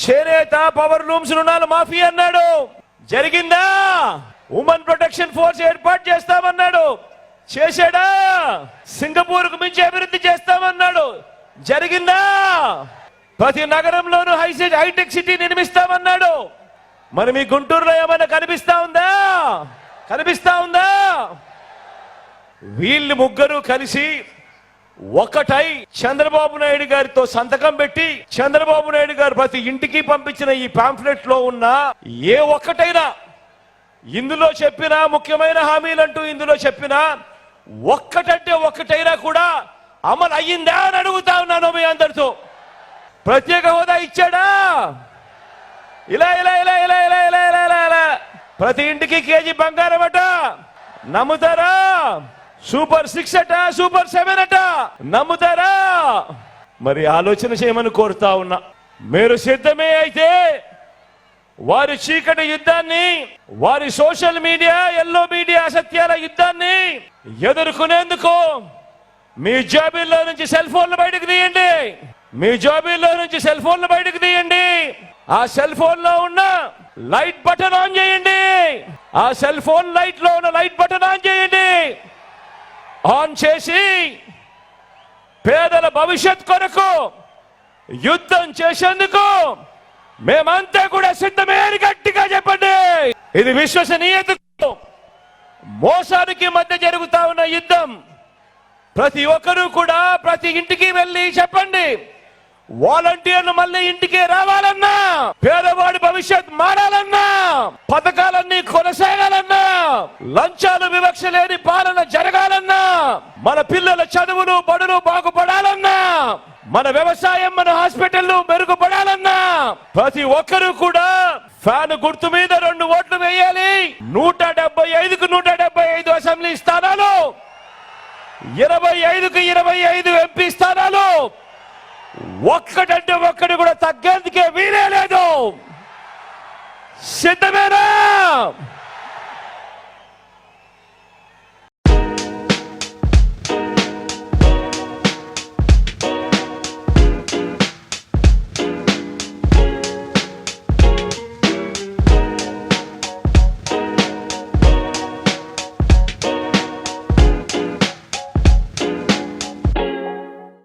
చేనేత power looms రుణాలు మాఫీ అన్నాడు. జరిగిందా? ఉమెన్ ప్రొటెక్షన్ ఫోర్స్ ఏర్పాటు చేస్తామన్నాడు. చేశాడా? సింగపూర్కు మించి అభివృద్ధి చేస్తామన్నాడు. జరిగిందా? ప్రతి నగరంలోనూ హైసీ హైటెక్ సిటీ నిర్మిస్తామన్నాడు. మరి మీ గుంటూరులో ఏమైనా కనిపిస్తా ఉందా? కనిపిస్తా ఉందా? వీళ్ళు ముగ్గురు కలిసి ఒకటై చంద్రబాబు నాయుడు గారితో సంతకం పెట్టి చంద్రబాబు నాయుడు గారు ప్రతి ఇంటికి పంపించిన ఈ పాంఫ్లెట్లో ఉన్న ఏ ఒక్కటైనా ఇందులో చెప్పిన ముఖ్యమైన హామీలంటూ ఇందులో చెప్పిన ఒక్కటంటే ఒక్కటైనా కూడా అమలు అయ్యిందా అని అడుగుతా ఉన్నాను మీ అందరితో. ప్రత్యేక హోదా ఇచ్చాడా? ఇలా ఇలా ఇలా ఇలా ఇలా ఇలా ఇలా ఇలా ఇలా. ప్రతి ఇంటికి కేజీ బంగారం అట. నమ్ముతారా? సూపర్ సిక్స్ అట సూపర్ సెవెన్ అట. నమ్ముతారా? మరి ఆలోచన చేయమని కోరుతా ఉన్నా. మీరు సిద్ధమే అయితే వారి చీకటి యుద్ధాన్ని వారి సోషల్ మీడియా ఎల్లో మీడియా అసత్యాల యుద్ధాన్ని ఎదుర్కొనేందుకు మీ జాబీల్లో నుంచి సెల్ ఫోన్లు బయటకు తీయండి. మీ జాబీల్లో నుంచి సెల్ ఫోన్లు బయటకు తీయండి. ఆ సెల్ ఫోన్లో ఉన్న లైట్ బటన్ ఆన్ చేయండి. ఆ సెల్ ఫోన్ లైట్లో ఉన్న లైట్ బటన్ ఆన్ చేయండి. ఆన్ చేసి పేదల భవిష్యత్ కొరకు యుద్ధం చేసేందుకు మేమంతా కూడా సిద్ధమే అని గట్టిగా చెప్పండి. ఇది విశ్వసనీయతకు మోసానికి మధ్య జరుగుతా ఉన్న యుద్ధం ప్రతి ఒక్కరూ కూడా ప్రతి ఇంటికి వెళ్ళి చెప్పండి. వాలంటీర్లు మళ్ళీ ఇంటికి రావాలన్నా పేదవాడి భవిష్యత్ మారాలన్నా పథకాలన్నీ కొనసాగాలన్నా లంచాలు వివక్ష లేని పాలన జరగాలన్నా మన పిల్లల చదువులు బడులు బాగుపడాలన్నా మన వ్యవసాయం మన హాస్పిటల్ మెరుగుపడాలన్నా ప్రతి ఒక్కరూ కూడా ఫ్యాన్ గుర్తు మీద రెండు ఓట్లు వేయాలి. నూట డెబ్బై ఐదుకు నూట డెబ్బై ఐదు అసెంబ్లీ స్థానాలు ఇరవై ఐదుకు ఇరవై ఐదు ఎంపీ స్థానాలు ఒక్కటంటే ఒక్కటి కూడా తగ్గేందుకే వీలే లేదు. సిద్ధమేనా?